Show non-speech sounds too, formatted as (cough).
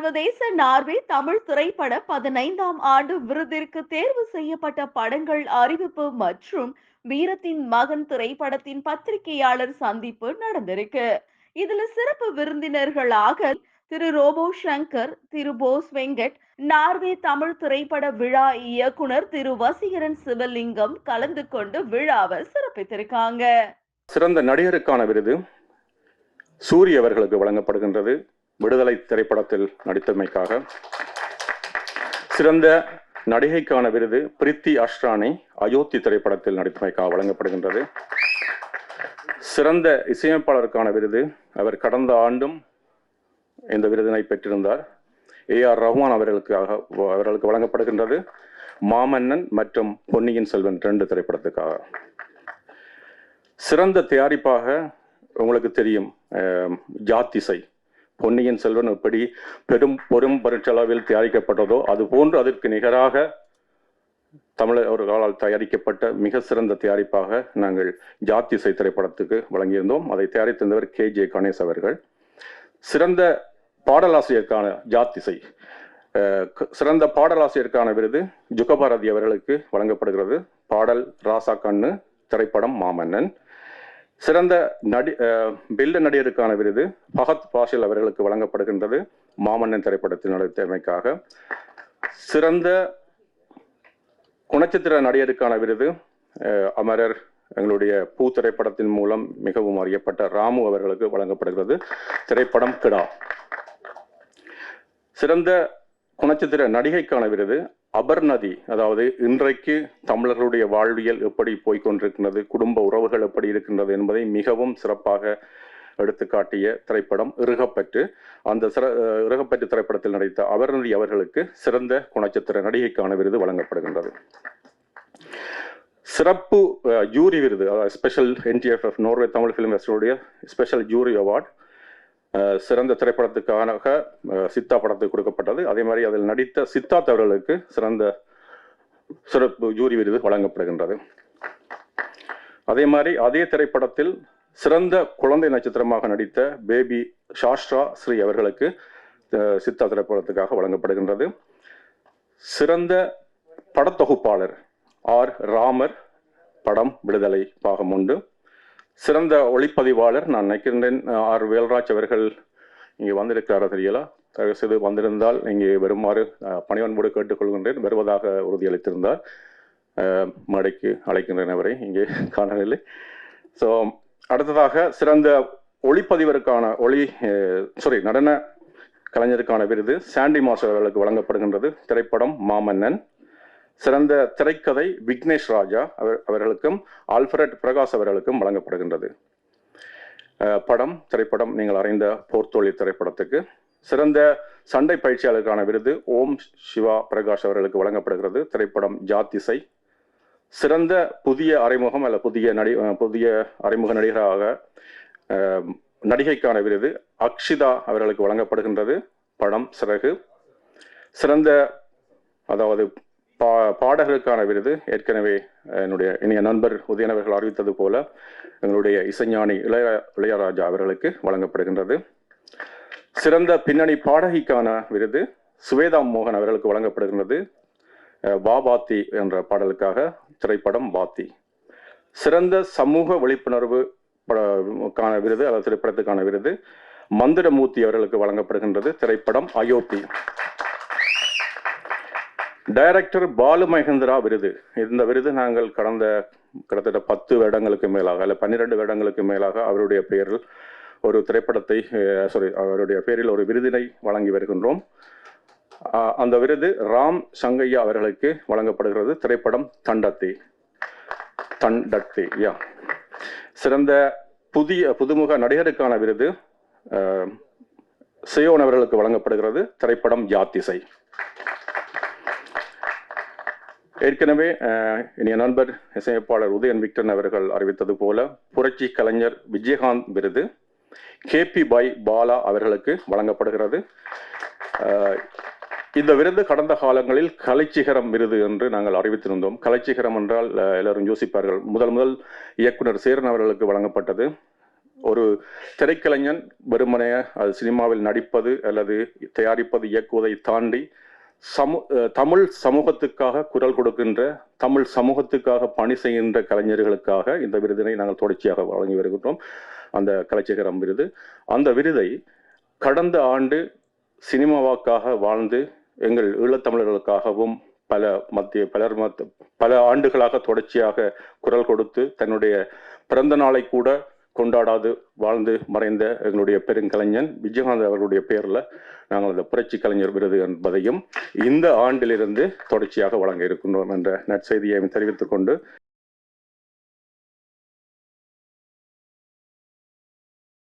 சர்வதேச நார்வே தமிழ் திரைப்பட பதினைந்தாம் ஆண்டு விருதிற்கு தேர்வு செய்யப்பட்ட படங்கள் அறிவிப்பு மற்றும் வீரத்தின் மகன் திரைப்படத்தின் பத்திரிகையாளர் சந்திப்பு நடந்திருக்கு. இதுல சிறப்பு விருந்தினர்களாக திரு ரோபோ சங்கர் திரு போஸ் வெங்கட் நார்வே தமிழ் திரைப்பட விழா இயக்குனர் திரு வசீகரன் சிவலிங்கம் கலந்து கொண்டு விழாவை சிறப்பித்திருக்காங்க. சிறந்த நடிகருக்கான விருது. சூரி அவர்களுக்கு வழங்கப்படுகின்றது. விடுதலை திரைப்படத்தில் நடித்தமைக்காக. சிறந்த நடிகைக்கான விருது பிரித்தி அஷ்ரானி அயோத்தி திரைப்படத்தில் நடித்தமைக்காக வழங்கப்படுகின்றது. சிறந்த இசையமைப்பாளருக்கான விருது அவர் கடந்த ஆண்டும் இந்த விருதினை பெற்றிருந்தார். ஏ ஆர் ரஹ்மான் அவர்களுக்காக அவர்களுக்கு வழங்கப்படுகின்றது. மாமன்னன் மற்றும் பொன்னியின் செல்வன் ரெண்டு திரைப்படத்துக்காக. சிறந்த தயாரிப்பாக உங்களுக்கு தெரியும் ஜாத்திசை. பொன்னியின் செல்வன் எப்படி பெரும் பெரும் பருச்சளவில் தயாரிக்கப்பட்டதோ அது போன்று அதற்கு நிகராக தமிழர்களால் தயாரிக்கப்பட்ட மிக சிறந்த தயாரிப்பாக நாங்கள் ஜாத்திசை திரைப்படத்துக்கு வழங்கியிருந்தோம். அதை தயாரித்திருந்தவர் கே. ஜே. கணேஷ் அவர்கள். சிறந்த பாடலாசிரியருக்கான ஜாத்திசை சிறந்த பாடலாசிரியருக்கான விருது ஜுகபாரதி அவர்களுக்கு வழங்கப்படுகிறது. பாடல் ராசா கண்ணு திரைப்படம் மாமன்னன். சிறந்த நடி பில்ல நடிகருக்கான விருது பகத் பாஷில் அவர்களுக்கு வழங்கப்படுகின்றது. மாமன்னன் திரைப்படத்தில் நடித்தமைக்காக. சிறந்த குணச்சித்திர நடிகருக்கான விருது அமரர் எங்களுடைய பூ திரைப்படத்தின் மூலம் மிகவும் அறியப்பட்ட ராமு அவர்களுக்கு வழங்கப்படுகிறது. திரைப்படம் கிடா. சிறந்த குணச்சித்திர நடிகைக்கான விருது அபர்நதி அதாவது இன்றைக்கு தமிழர்களுடைய வாழ்வியல் எப்படி போய்கொண்டிருக்கின்றது குடும்ப உறவுகள் எப்படி இருக்கின்றது என்பதை மிகவும் சிறப்பாக எடுத்துக்காட்டிய திரைப்படம் இறுகப்பற்று அந்த சிற இறுகப்பற்று திரைப்படத்தில் நடித்த அபர்நதி அவர்களுக்கு சிறந்த குணச்சித்திர நடிகைக்கான விருது வழங்கப்படுகின்றது. சிறப்பு ஜூரி விருது special NTFF Norway Tamil film ஃபெஸ்டிவலுடைய special jury award சிறந்த திரைப்படத்துக்கான சித்தா படத்துக்கு கொடுக்கப்பட்டது. அதே மாதிரி அதில் நடித்த சித்தார்த் அவர்களுக்கு சிறந்த சிறப்பு ஜூரி விருது வழங்கப்படுகின்றது. அதே மாதிரி அதே திரைப்படத்தில் சிறந்த குழந்தை நட்சத்திரமாக நடித்த பேபி ஷாஸ்ட்ரா ஸ்ரீ அவர்களுக்கு சித்தா திரைப்படத்துக்காக வழங்கப்படுகின்றது. சிறந்த படத்தொகுப்பாளர் ஆர் ராமர் படம் விடுதலை பாகம் உண்டு சிறந்த ஒளிப்பதிவாளர் நான் நினைக்கின்றேன். ஆர். வேல்ராஜ் அவர்கள் இங்கே வந்திருக்கிறாரா தெரியலா. தயவு செய்து வந்திருந்தால் இங்கே வருமாறு பணிவன்போடு கேட்டுக்கொள்கின்றேன். வருவதாக உறுதியளித்திருந்தார். மடைக்கு மேடைக்கு அழைக்கின்றேன் அவரை. இங்கே (laughs) காணவில்லை. ஸோ அடுத்ததாக சிறந்த ஒளிப்பதிவருக்கான ஒளி சாரி நடன கலைஞருக்கான விருது சாண்டி மாஸ்டர் அவர்களுக்கு வழங்கப்படுகின்றது. திரைப்படம் மாமன்னன். சிறந்த திரைக்கதை விக்னேஷ் ராஜா அவர் அவர்களுக்கும் ஆல்ஃபரட் பிரகாஷ் அவர்களுக்கும் வழங்கப்படுகின்றது. படம் திரைப்படம் நீங்கள் அறிந்த போர்த்தோழி திரைப்படத்துக்கு. சிறந்த சண்டை பயிற்சியாளருக்கான விருது ஓம் சிவா பிரகாஷ் அவர்களுக்கு வழங்கப்படுகிறது. திரைப்படம் ஜாத்திசை. சிறந்த புதிய அறிமுகம் அல்ல புதிய நடி புதிய அறிமுக நடிகராக நடிகைக்கான விருது அக்ஷிதா அவர்களுக்கு வழங்கப்படுகின்றது. படம் சிறகு. சிறந்த அதாவது பா பாடகருக்கான விருது. ஏற்கனவே என்னுடைய இனிய நண்பர் உதயன் அறிவித்தது போல எங்களுடைய இசைஞானி இளைய இளையராஜா அவர்களுக்கு வழங்கப்படுகின்றது. சிறந்த பின்னணி பாடகிக்கான விருது சுவேதா மோகன் அவர்களுக்கு வழங்கப்படுகின்றது. அஹ், பாபாத்தி என்ற பாடலுக்காக திரைப்படம் பாத்தி சிறந்த சமூக விழிப்புணர்வு படக்கான கான விருது அல்லது திரைப்படத்துக்கான விருது மந்திரமூர்த்தி அவர்களுக்கு வழங்கப்படுகின்றது. திரைப்படம் அயோத்தி. டைரக்டர் பாலு மகேந்திரா விருது. இந்த விருது நாங்கள் கடந்த கிட்டத்தட்ட பத்து வருடங்களுக்கு மேலாக இல்லை பன்னிரெண்டு வருடங்களுக்கு மேலாக அவருடைய பெயரில் ஒரு திரைப்படத்தை சாரி அவருடைய பேரில் ஒரு விருதினை வழங்கி வருகின்றோம். அந்த விருது ராம் சங்கையா அவர்களுக்கு வழங்கப்படுகிறது. திரைப்படம் தண்டத்தி. தண்டத்தி யா. சிறந்த புதிய புதுமுக நடிகருக்கான விருது சியோன் அவர்களுக்கு வழங்கப்படுகிறது. திரைப்படம் யாத்திசை ஏற்கனவே இனிய நண்பர் இசையமைப்பாளர் உதயன் விக்டன் அவர்கள் அறிவித்தது போல புரட்சி கலைஞர் விஜயகாந்த் விருது கேபி பாய் பாலா அவர்களுக்கு வழங்கப்படுகிறது. இந்த விருது கடந்த காலங்களில் கலைச்சிகரம் விருது என்று நாங்கள் அறிவித்திருந்தோம். கலைச்சிகரம் என்றால் எல்லாரும் யோசிப்பார்கள். முதல் முதல் இயக்குனர் சேரன் அவர்களுக்கு வழங்கப்பட்டது. ஒரு திரைக்கலைஞன் வெறுமனைய அது சினிமாவில் நடிப்பது அல்லது தயாரிப்பது இயக்குவதை தாண்டி சமு தமிழ் சமூகத்துக்காக குரல் கொடுக்கின்ற தமிழ் சமூகத்துக்காக பணி செய்கின்ற கலைஞர்களுக்காக இந்த விருதினை நாங்கள் தொடர்ச்சியாக வழங்கி வருகின்றோம். அந்த கலைச்சகரம் விருது. அந்த விருதை கடந்த ஆண்டு சினிமாவாக்காக வாழ்ந்து எங்கள் ஈழத்தமிழர்களுக்காகவும் பல மத்திய பலர் மத்த பல ஆண்டுகளாக தொடர்ச்சியாக குரல் கொடுத்து தன்னுடைய பிறந்த நாளை கூட கொண்டாடாது வாழ்ந்து மறைந்த எங்களுடைய பெருங்கலைஞன் விஜயகாந்த் அவர்களுடைய பெயரில் நாங்கள் அந்த புரட்சி கலைஞர் விருது என்பதையும் இந்த ஆண்டிலிருந்து தொடர்ச்சியாக வழங்க இருக்கின்றோம் என்ற நற்செய்தியை தெரிவித்துக் கொண்டு